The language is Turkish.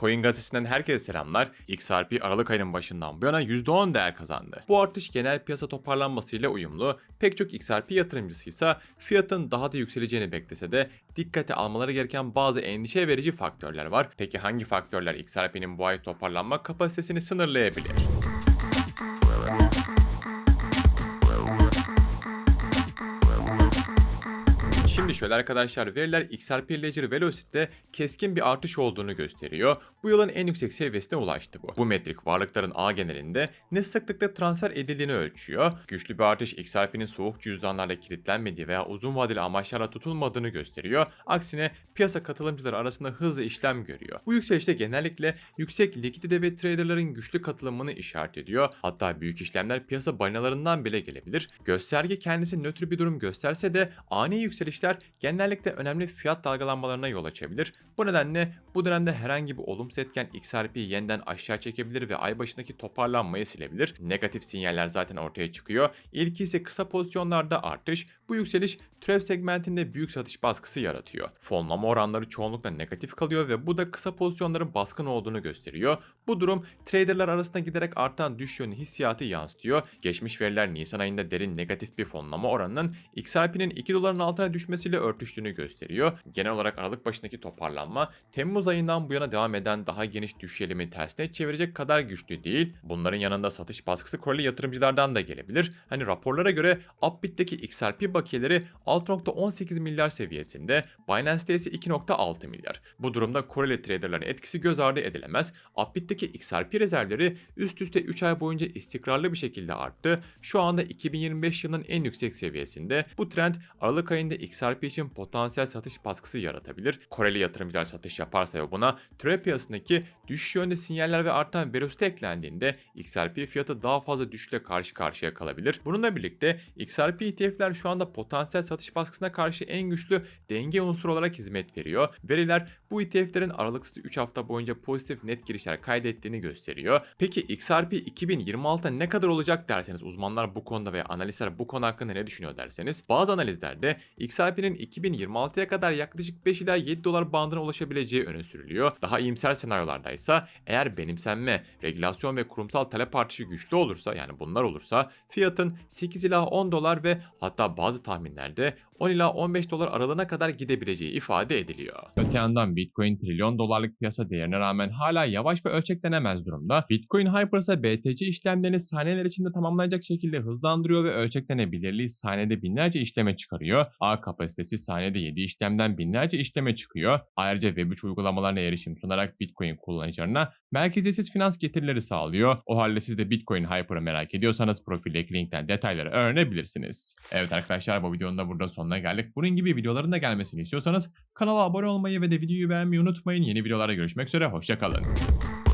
Coin gazetesinden herkese selamlar. XRP Aralık ayının başından bu yana %10 değer kazandı. Bu artış genel piyasa toparlanmasıyla uyumlu. Pek çok XRP yatırımcısı ise fiyatın daha da yükseleceğini beklese de dikkate almaları gereken bazı endişe verici faktörler var. Peki hangi faktörler XRP'nin bu ay toparlanma kapasitesini sınırlayabilir? Şöyle arkadaşlar veriler XRP Ledger Velocity'de keskin bir artış olduğunu gösteriyor. Bu yılın en yüksek seviyesine ulaştı bu. Bu metrik varlıkların ağ genelinde ne sıklıkta transfer edildiğini ölçüyor. Güçlü bir artış XRP'nin soğuk cüzdanlarla kilitlenmediği veya uzun vadeli amaçlara tutulmadığını gösteriyor. Aksine piyasa katılımcıları arasında hızlı işlem görüyor. Bu yükselişte genellikle yüksek likidite ve traderların güçlü katılımını işaret ediyor. Hatta büyük işlemler piyasa balinalarından bile gelebilir. Gösterge kendisi nötr bir durum gösterse de ani yükselişler genellikle önemli fiyat dalgalanmalarına yol açabilir. Bu nedenle bu dönemde herhangi bir olumsuz etken XRP'yi yeniden aşağı çekebilir ve ay başındaki toparlanmayı silebilir. Negatif sinyaller zaten ortaya çıkıyor. İlki ise kısa pozisyonlarda artış. Bu yükseliş türev segmentinde büyük satış baskısı yaratıyor. Fonlama oranları çoğunlukla negatif kalıyor ve bu da kısa pozisyonların baskın olduğunu gösteriyor. Bu durum traderlar arasında giderek artan düşüş yönlü hissiyatı yansıtıyor. Geçmiş veriler Nisan ayında derin negatif bir fonlama oranının XRP'nin 2 doların altına düşmesiyle örtüştüğünü gösteriyor. Genel olarak Aralık başındaki toparlanma Temmuz ayından bu yana devam eden daha geniş düşüş eğilimi tersine çevirecek kadar güçlü değil. Bunların yanında satış baskısı Koreli yatırımcılardan da gelebilir. Hani raporlara göre Upbit'teki XRP bakiyeleri 6.18 milyar seviyesinde, Binance'de ise 2.6 milyar. Bu durumda Koreli traderların etkisi göz ardı edilemez. Upbit'teki XRP rezervleri üst üste 3 ay boyunca istikrarlı bir şekilde arttı. Şu anda 2025 yılının en yüksek seviyesinde. Bu trend Aralık ayında XRP için potansiyel satış baskısı yaratabilir. Koreli yatırımcılar satış yaparsa ve buna türev piyasasındaki düşüş yönde sinyaller ve artan velocity eklendiğinde XRP fiyatı daha fazla düşüşle karşı karşıya kalabilir. Bununla birlikte XRP ETF'ler şu anda potansiyel satış baskısına karşı en güçlü denge unsuru olarak hizmet veriyor. Veriler bu ETF'lerin aralıksız 3 hafta boyunca pozitif net girişler kaydettiğini gösteriyor. Peki XRP 2026'da ne kadar olacak derseniz uzmanlar bu konuda veya analistler bu konu hakkında ne düşünüyor derseniz bazı analizlerde XRP'nin 2026'ya kadar yaklaşık 5 ila 7 dolar bandına ulaşabileceği öne sürülüyor. Daha iyimser senaryolarda ise eğer benimsenme, regülasyon ve kurumsal talep artışı güçlü olursa yani bunlar olursa fiyatın 8 ila 10 dolar ve hatta bazı tahminlerde 10 ila 15 dolar aralığına kadar gidebileceği ifade ediliyor. Öte yandan Bitcoin trilyon dolarlık piyasa değerine rağmen hala yavaş ve ölçeklenemez durumda. Bitcoin Hyper ise BTC işlemlerini saniyeler içinde tamamlanacak şekilde hızlandırıyor ve ölçeklenebilirliği saniyede binlerce işleme çıkarıyor. A kapasitesi saniyede 7 işlemden binlerce işleme çıkıyor. Ayrıca Web3 uygulamalarına erişim sunarak Bitcoin kullanıcılarına merkeziyetsiz finans getirileri sağlıyor. O halde siz de Bitcoin Hyper'ı merak ediyorsanız profildeki linkten detayları öğrenebilirsiniz. Evet arkadaşlar bu videonun da burada sonuna geldik. Bunun gibi videoların da gelmesini istiyorsanız kanala abone olmayı ve de videoyu beğenmeyi unutmayın. Yeni videolarda görüşmek üzere. Hoşçakalın.